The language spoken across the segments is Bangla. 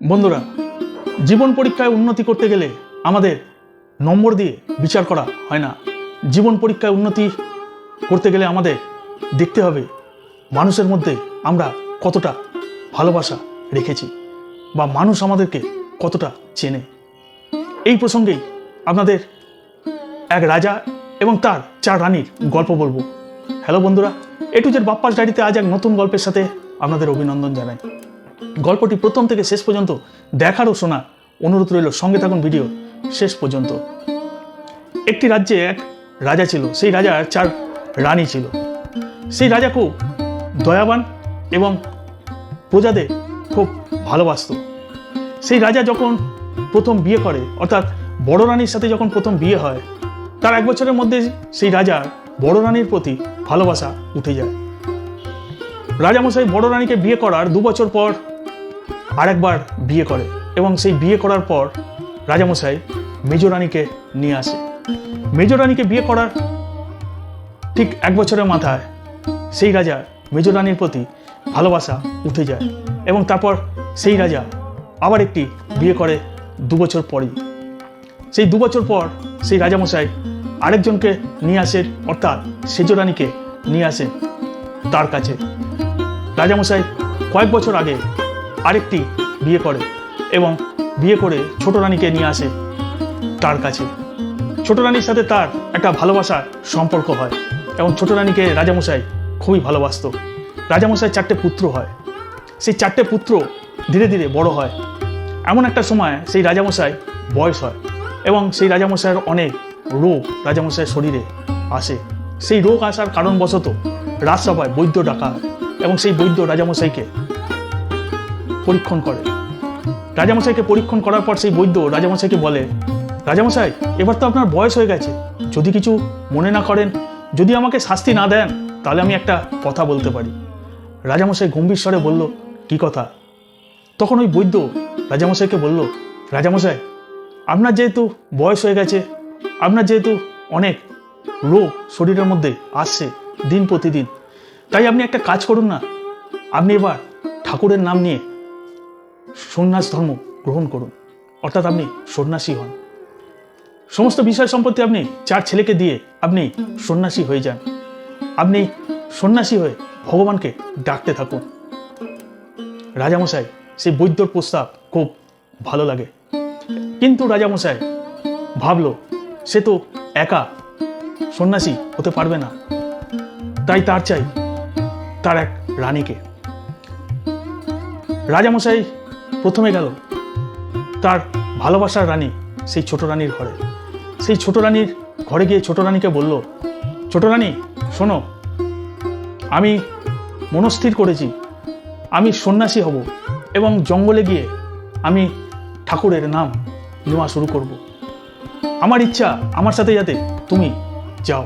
বন্ধুরা, জীবন পরীক্ষায় উন্নতি করতে গেলে আমাদের নম্বর দিয়ে বিচার করা হয় না। জীবন পরীক্ষায় উন্নতি করতে গেলে আমাদের দেখতে হবে মানুষের মধ্যে আমরা কতটা ভালোবাসা রেখেছি বা মানুষ আমাদেরকে কতটা চেনে। এই প্রসঙ্গেই আপনাদের এক রাজা এবং তার চার রানীর গল্প বলব। হ্যালো বন্ধুরা এটুজের বাপ্পাস ডায়েরিতে আজ এক নতুন গল্পের সাথে আপনাদের অভিনন্দন জানাই। গল্পটি প্রথম থেকে শেষ পর্যন্ত দেখার ও শোনা অনুরোধ রইল, সঙ্গে থাকুন ভিডিও শেষ পর্যন্ত। একটি রাজ্যে এক রাজা ছিল, সেই রাজার চার রানী ছিল। সেই রাজা খুব দয়াবান এবং প্রজাদের খুব ভালোবাসত। সেই রাজা যখন প্রথম বিয়ে করে, অর্থাৎ বড় রানীর সাথে যখন প্রথম বিয়ে হয়, তার এক বছরের মধ্যে সেই রাজার বড় রানীর প্রতি ভালোবাসা উঠে যায়। রাজামশাই বড় রানীকে বিয়ে করার দু বছর পর আরেকবার বিয়ে করে এবং সেই বিয়ে করার পর রাজামশাই মেজ রানীকে নিয়ে আসে। মেজ রানীকে বিয়ে করার ঠিক এক বছরের মাথায় সেই রাজা মেজ রানীর প্রতি ভালোবাসা উঠে যায় এবং তারপর সেই রাজা আবার একটি বিয়ে করে দু বছর পরই। সেই দু বছর পর সেই রাজামশাই আরেকজনকে নিয়ে আসেন অর্থাৎ সেজ রানীকে নিয়ে আসেন তার কাছে। রাজামশাই কয়েক বছর আগে আরেকটি বিয়ে করে এবং বিয়ে করে ছোট রানীকে নিয়ে আসে তার কাছে। ছোট রানীর সাথে তার একটা ভালোবাসার সম্পর্ক হয় এবং ছোট রানীকে রাজামশাই খুবই ভালোবাসত। রাজামশাই চারটে পুত্র হয়। সেই চারটে পুত্র ধীরে ধীরে বড় হয়। এমন একটা সময় সেই রাজামশাই বয়স হয় এবং সেই রাজামশাইয়ের অনেক রোগ রাজামশাইয়ের শরীরে আসে। সেই রোগ আসার কারণবশত রাজসভায় বৈদ্য ডাকা এবং সেই বৈদ্য রাজামশাইকে পরীক্ষণ করে। রাজামশাইকে পরীক্ষণ করার পর সেই বৈদ্য রাজামশাইকে বলে, রাজামশাই, এবার তো আপনার বয়স হয়ে গেছে। যদি কিছু মনে না করেন, যদি আমাকে শাস্তি না দেন, তাহলে আমি একটা কথা বলতে পারি। রাজামশাই গম্ভীর স্বরে বলল, কি কথা? তখন ওই বৈদ্য রাজামশাইকে বলল, রাজামশাই, আপনার যেহেতু বয়স হয়ে গেছে, আপনার যেহেতু অনেক রোগ শরীরের মধ্যে আসছে দিন প্রতিদিন, তাই আপনি একটা কাজ করুন না। আপনি এবার ঠাকুরের নাম নিয়ে সন্ন্যাস ধর্ম গ্রহণ করুন। অর্থাৎ আপনি সন্ন্যাসী হন। সমস্ত বিষয় সম্পত্তি আপনি চার ছেলেকে দিয়ে আপনি সন্ন্যাসী হয়ে যান। আপনি সন্ন্যাসী হয়ে ভগবানকে ডাকতে থাকুন। রাজামশাই, সেই বৈদ্যর প্রস্তাব খুব ভালো লাগে। কিন্তু রাজামশাই ভাবলো, সে তো একা সন্ন্যাসী হতে পারবে না। তাই তার চাই তার এক রানীকে। রাজামশাই প্রথমে গেল তার ভালোবাসার রানী, সেই ছোট রানীর ঘরে। সেই ছোট রানীর ঘরে গিয়ে ছোট রানীকে বলল, ছোট রানী, শোনো, আমি মনস্থির করেছি। আমি সন্ন্যাসী হব এবং জঙ্গলে গিয়ে আমি ঠাকুরের নাম নেওয়া শুরু করব। আমার ইচ্ছা আমার সাথে যাতে তুমি যাও।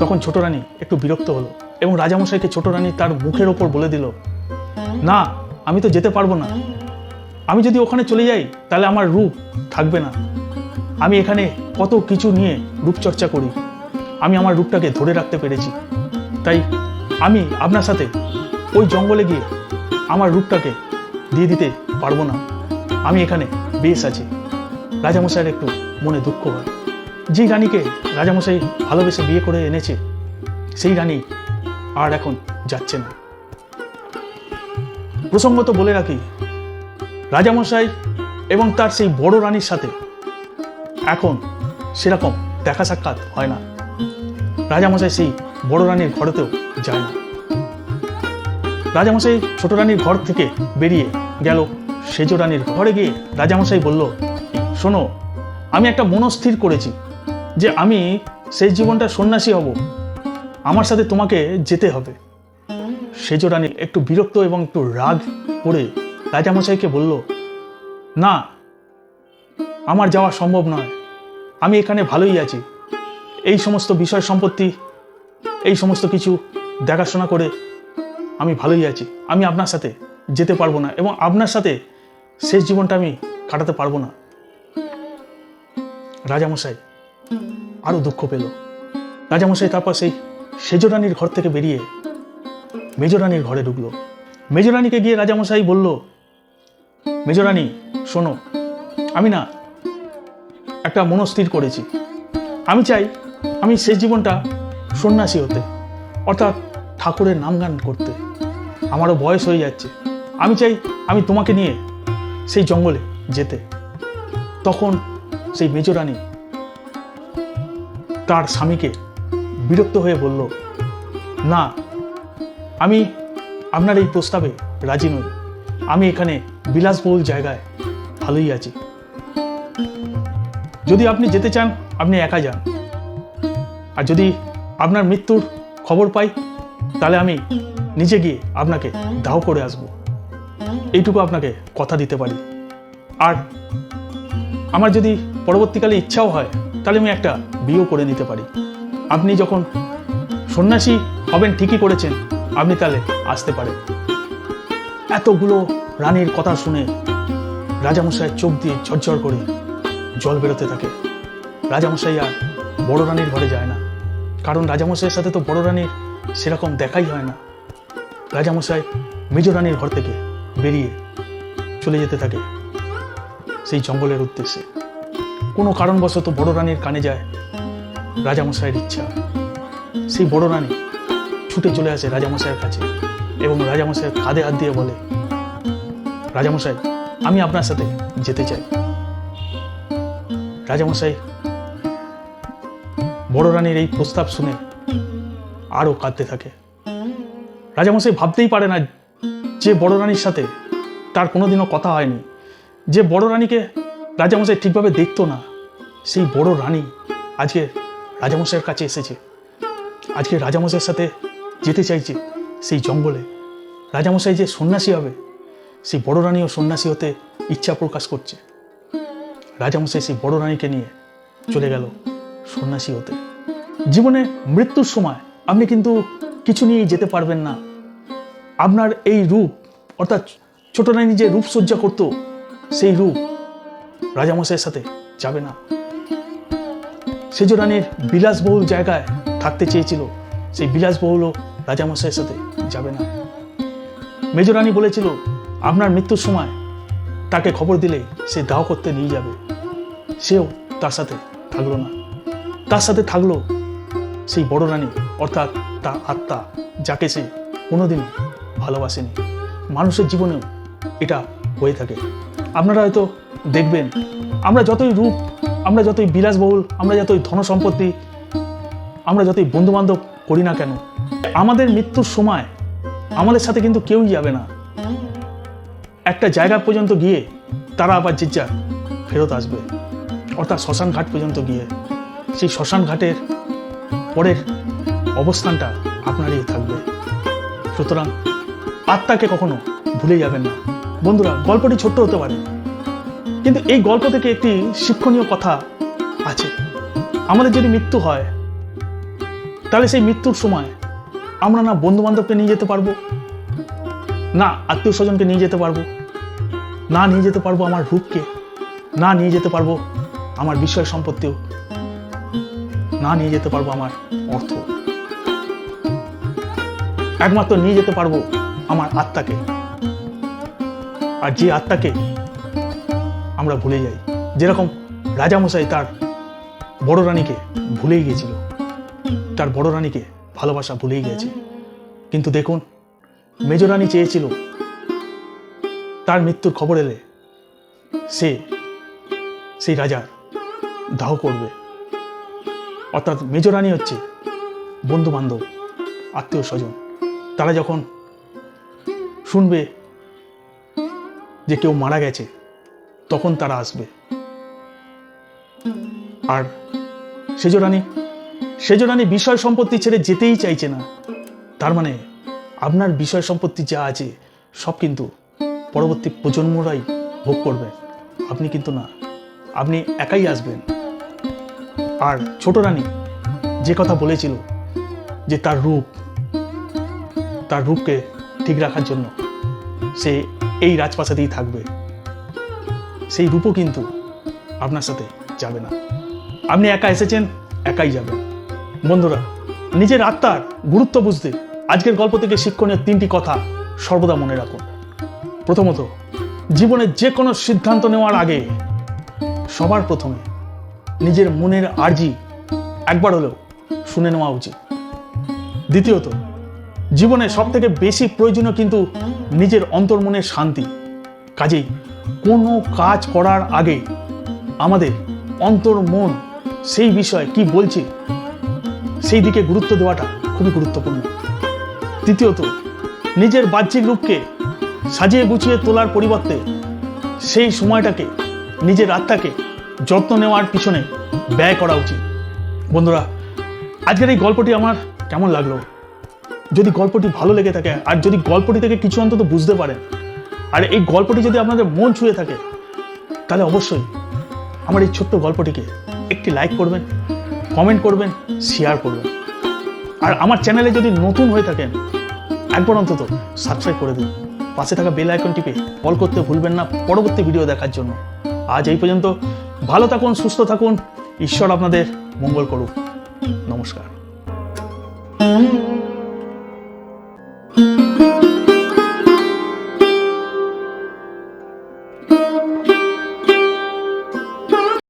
তখন ছোট রানী একটু বিরক্ত হলো এবং রাজামশাইকে ছোট রানী তার মুখের ওপর বলে দিল, না আমি তো যেতে পারব না। আমি যদি ওখানে চলে যাই, তাহলে আমার রূপ থাকবে না। আমি এখানে কত কিছু নিয়ে রূপচর্চা করি। আমি আমার রূপটাকে ধরে রাখতে পেরেছি। তাই আমি আপনার সাথে ওই জঙ্গলে গিয়ে আমার রূপটাকে দিয়ে দিতে পারব না। আমি এখানে বেশ আছি। রাজামশাইয়ের একটু মনে দুঃখ হয়। যেই রানীকে রাজামশাই ভালোবেসে বিয়ে করে এনেছে, সেই রানী আর এখন যাচ্ছে না। প্রসঙ্গত বলে রাখি। রাজামশাই এবং তার সেই বড় রানীর সাথে। এখন সেরকম দেখা সাক্ষাৎ হয় না। রাজামশাই সেই বড় রানীর ঘরেতেও যায় না। রাজামশাই ছোট রানীর ঘর থেকে বেরিয়ে গেল। সেজ রানীর ঘরে গিয়ে রাজামশাই বলল, শোনো, আমি একটা মনস্থির করেছি যে আমি সেই জীবনটা সন্ন্যাসী হব। আমার সাথে তোমাকে যেতে হবে। সেজ রানী একটু বিরক্ত এবং একটু রাগ করে রাজামশাইকে বলল, না, আমার যাওয়া সম্ভব নয়। আমি এখানে ভালোই আছি। এই সমস্ত বিষয় সম্পত্তি, এই সমস্ত কিছু দেখাশোনা করে আমি ভালোই আছি। আমি আপনার সাথে যেতে পারব না এবং আপনার সাথে শেষ জীবনটা আমি কাটাতে পারব না। রাজামশাই আরও দুঃখ পেল। রাজামশাই তারপর সেই সেজরানীর ঘর থেকে বেরিয়ে মেজরানীর ঘরে ঢুকলো। মেজরানীকে গিয়ে রাজামশাই বলল মেজরানি শোনো, আমি না একটা মনস্থির করেছি। আমি চাই আমি শেষ জীবনটা সন্ন্যাসী হতে, অর্থাৎ ঠাকুরের নাম গান করতে। আমারও বয়স হয়ে যাচ্ছে। আমি চাই আমি তোমাকে নিয়ে সেই জঙ্গলে যেতে। তখন সেই মেজরানী তার স্বামীকে বিরক্ত হয়ে বলল, না আমি আপনার এই প্রস্তাবে রাজি নই। আমি এখানে বিলাসবহুল জায়গায় ভালোই আছি। যদি আপনি যেতে চান, আপনি একা যান। আর যদি আপনার মৃত্যুর খবর পাই, তাহলে আমি নিজে গিয়ে আপনাকে দাহ করে আসব। এইটুকু আপনাকে কথা দিতে পারি। আর আমার যদি পরবর্তীকালে ইচ্ছাও হয়, তাহলে আমি একটা বিয়েও করে নিতে পারি। আপনি যখন সন্ন্যাসী হবেন, ঠিকই করেছেন। আপনি তাহলে আসতে পারেন। এতগুলো রানীর কথা শুনে রাজামশাইয়ের চোখ দিয়ে ঝরঝর করে জল বেরোতে থাকে। রাজামশাই আর বড় রানীর ঘরে যায় না। কারণ রাজামশাইয়ের সাথে তো বড় রানীর সেরকম দেখাই হয় না। রাজামশাই মেজ রানীর ঘর থেকে বেরিয়ে চলে যেতে থাকে সেই জঙ্গলের উদ্দেশ্যে। কোনো কারণবশত বড় রানীর কানে যায় রাজামশাইয়ের ইচ্ছা। সেই বড় রানী ছুটে চলে আসে রাজামশাইয়ের কাছে এবং রাজামশাইয়ের কাঁধে হাত দিয়ে বলে, রাজামশাই, আমি আপনার সাথে যেতে চাই। রাজামশাই বড় রানীর এই প্রস্তাব শুনে আরও কাঁদতে থাকে। রাজামশাই ভাবতেই পারে না যে বড় রানীর সাথে তার কোনোদিনও কথা হয়নি, যে বড় রানীকে রাজামশাই ঠিকভাবে দেখতো না। সেই বড় রানী আজকে রাজামশাইয়ের কাছে এসেছে। আজকে রাজামশাইয়ের সাথে যেতে চাইছে সেই জঙ্গলে। রাজামশাই যে সন্ন্যাসী হবে, সেই বড় রানীও সন্ন্যাসী হতে ইচ্ছা প্রকাশ করছে। রাজামশাই সেই বড় রানীকে নিয়ে চলে গেল সন্ন্যাসী হতে। জীবনে মৃত্যুর সময় আপনি কিন্তু কিছু নিয়ে যেতে পারবেন না। আপনার এই রূপ, অর্থাৎ ছোট রানী যে রূপসজ্জা করত, সেই রূপ রাজামশাইয়ের সাথে যাবে না। সেজ রানীর বিলাসবহুল জায়গায় থাকতে চেয়েছিল। সেই বিলাসবহুলও রাজামশাইয়ের সাথে যাবে না। মেজরানী বলেছিল, আপনার মৃত্যুর সময় তাকে খবর দিলে সে দাহ করতে নিয়ে যাবে। সেও তার সাথে থাকল না। তার সাথে থাকল সেই বড় রানী, অর্থাৎ তার আত্মা, যাকে সে কোনোদিনও ভালোবাসেনি। মানুষের জীবনেও এটা হয়ে থাকে। আপনারা হয়তো দেখবেন, আমরা যতই রূপ, আমরা যতই বিলাসবহুল, আমরা যতই ধন সম্পত্তি আমরা যতই বন্ধু বান্ধব করি না কেন? আমাদের মৃত্যুর সময় আমাদের সাথে কিন্তু কেউই যাবে না। একটা জায়গা পর্যন্ত গিয়ে তারা আবার যে ফেরত আসবে। অর্থাৎ শ্মশান ঘাট পর্যন্ত গিয়ে। সেই শ্মশান ঘাটের পরের অবস্থানটা আপনারই থাকবে। সুতরাং আত্মাকে কখনো ভুলে যাবেন না। বন্ধুরা, গল্পটি ছোট্ট হতে পারে, কিন্তু এই গল্প থেকে একটি শিক্ষণীয় কথা আছে। আমাদের যদি মৃত্যু হয় তাহলে সেই মৃত্যুর সময় আমরা না বন্ধু বান্ধবকে নিয়ে যেতে পারব? না আত্মীয় স্বজনকে নিয়ে যেতে পারব? না নিয়ে যেতে পারব আমার রূপকে? না নিয়ে যেতে পারব আমার বিষয় সম্পত্তিও? না নিয়ে যেতে পারব আমার অর্থ? একমাত্র নিয়ে যেতে পারব আমার আত্মাকে। আর যে আত্মাকে আমরা ভুলে যাই, যেরকম রাজামশাই তার বড় রানীকে ভুলেই গেছিল তার বড় রানীকে ভালোবাসা ভুলেই গেছে। কিন্তু দেখুন মেজরানী চেয়েছিল তার মৃত্যুর খবর এলে সে সেই রাজার দাহ করবে। অর্থাৎ মেজরানী হচ্ছে বন্ধু বান্ধব আত্মীয় স্বজন তারা যখন শুনবে যে কেউ মারা গেছে, তখন তারা আসবে। আর সেজরানী সেজরানী বিষয় সম্পত্তি ছেড়ে যেতেই চাইছে না। তার মানে আপনার বিষয় সম্পত্তি যা আছে, সব কিন্তু পরবর্তী প্রজন্মরাই ভোগ করবে। আপনি কিন্তু না, আপনি একাই আসবেন। আর ছোট রানী যে কথা বলেছিল যে তার রূপ, তার রূপকে ঠিক রাখার জন্য সে এই রাজপ্রাসাদেই থাকবে। সেই রূপও কিন্তু আপনার সাথে যাবে না। আপনি একা এসেছেন, একাই যাবেন। বন্ধুরা, নিজের আত্মার গুরুত্ব বুঝতে আজকের গল্প থেকে শিক্ষণীয় তিনটি কথা সর্বদা মনে রাখুন। প্রথমত, জীবনে যে কোনো সিদ্ধান্ত নেওয়ার আগে সবার প্রথমে নিজের মনের আর্জি একবার হলেও শুনে নেওয়া উচিত। দ্বিতীয়ত, জীবনে সব থেকে বেশি প্রয়োজনীয় কিন্তু নিজের অন্তর্মনের শান্তি। কাজেই কোনো কাজ করার আগে আমাদের অন্তর মন সেই বিষয়ে কি বলছে সেই দিকে গুরুত্ব দেওয়াটা খুবই গুরুত্বপূর্ণ। তৃতীয়ত নিজের বাহ্যিক রূপকে সাজিয়ে গুছিয়ে তোলার পরিবর্তে সেই সময়টাকে, নিজের আত্মাকে যত্ন নেওয়ার পিছনে ব্যয় করা উচিত। বন্ধুরা, আজকের এই গল্পটি আমার কেমন লাগল? যদি গল্পটি ভালো লেগে থাকে, আর যদি গল্পটি থেকে কিছু অন্তত বুঝতে পারেন, আর এই গল্পটি যদি আপনাদের মন ছুঁয়ে থাকে, তাহলে অবশ্যই আমার এই ছোট্ট গল্পটিকে একটি লাইক করবেন কমেন্ট করবেন শেয়ার করবেন। আর আমার চ্যানেলে যদি নতুন হয়ে থাকেন, একবার অন্তত সাবস্ক্রাইব করে দিন। পাশে থাকা বেল আইকন টিপে কল করতে ভুলবেন না পরবর্তী ভিডিও দেখার জন্য। আজ এই পর্যন্ত, ভালো থাকুন, সুস্থ থাকুন, ঈশ্বর আপনাদের মঙ্গল করুক। নমস্কার।